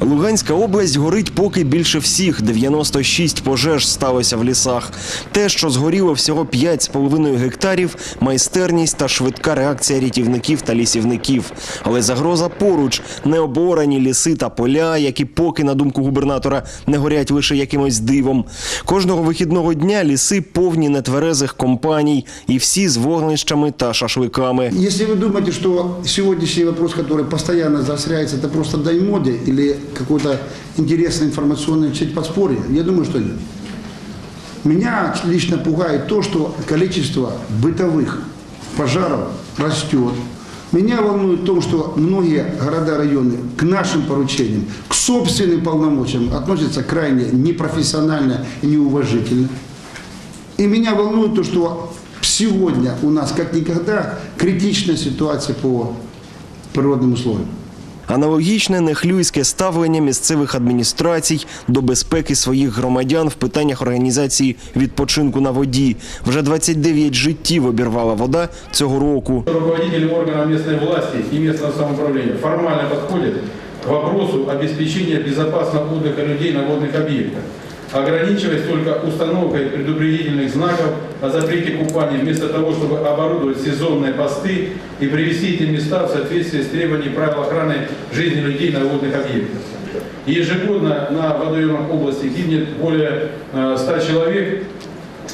Луганська область горить поки більше всіх. 96 пожеж сталося в лісах. Те, що згоріло всього 5,5 гектарів, майстерність та швидка реакція рятівників та лісівників. Але загроза поруч необорані ліси та поля, які поки, на думку губернатора, не горять лише якимось дивом. Кожного вихідного дня ліси повні нетверезих компаній, і всі з вогнищами та шашликами. Если вы думаете, что сегодняшний вопрос, который постоянно заостряется, это просто дай моде или какое-то интересное информационное чуть подспорье, я думаю, что нет. Меня лично пугает то, что количество бытовых пожаров растет. Меня волнует то, что многие города, районы к нашим поручениям, к собственным полномочиям относятся крайне непрофессионально и неуважительно. И меня волнует то, что сегодня у нас как никогда критичная ситуация по природным условиям. Аналогічне нехлюйське ставлення місцевих адміністрацій до безпеки своїх громадян в питаннях організації відпочинку на воді. Вже 29 життів обірвала вода цього року. Руководители органов местной власти и местного самоуправления формально подходят к вопросу обеспечения безопасного отдыха людей на водных объектах, ограничиваясь только установкой предупредительных знаков о запрете купания, вместо того, чтобы оборудовать сезонные посты и привести эти места в соответствие с требованиями правил охраны жизни людей на водных объектах. И Ежегодно на водоемах области гибнет более э, 100 человек, и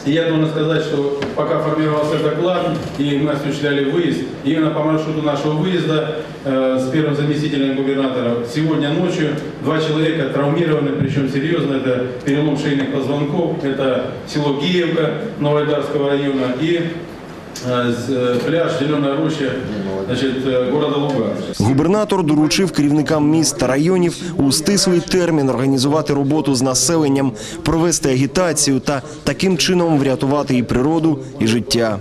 я должен сказать, что пока формировался доклад, и мы осуществляли выезд, именно по маршруту нашего выезда э, с первым заместителем губернатора, сегодня ночью два человека травмированы, причем серьезно, это перелом шейных позвонков, это село Гиевка Новоайдарского района и э, с- э, пляж Зеленая роща значит, э, города Луганска. Губернатор доручив керівникам міст та районів у стислий термін організувати роботу з населенням, провести агітацію та таким чином врятувати і природу, і життя.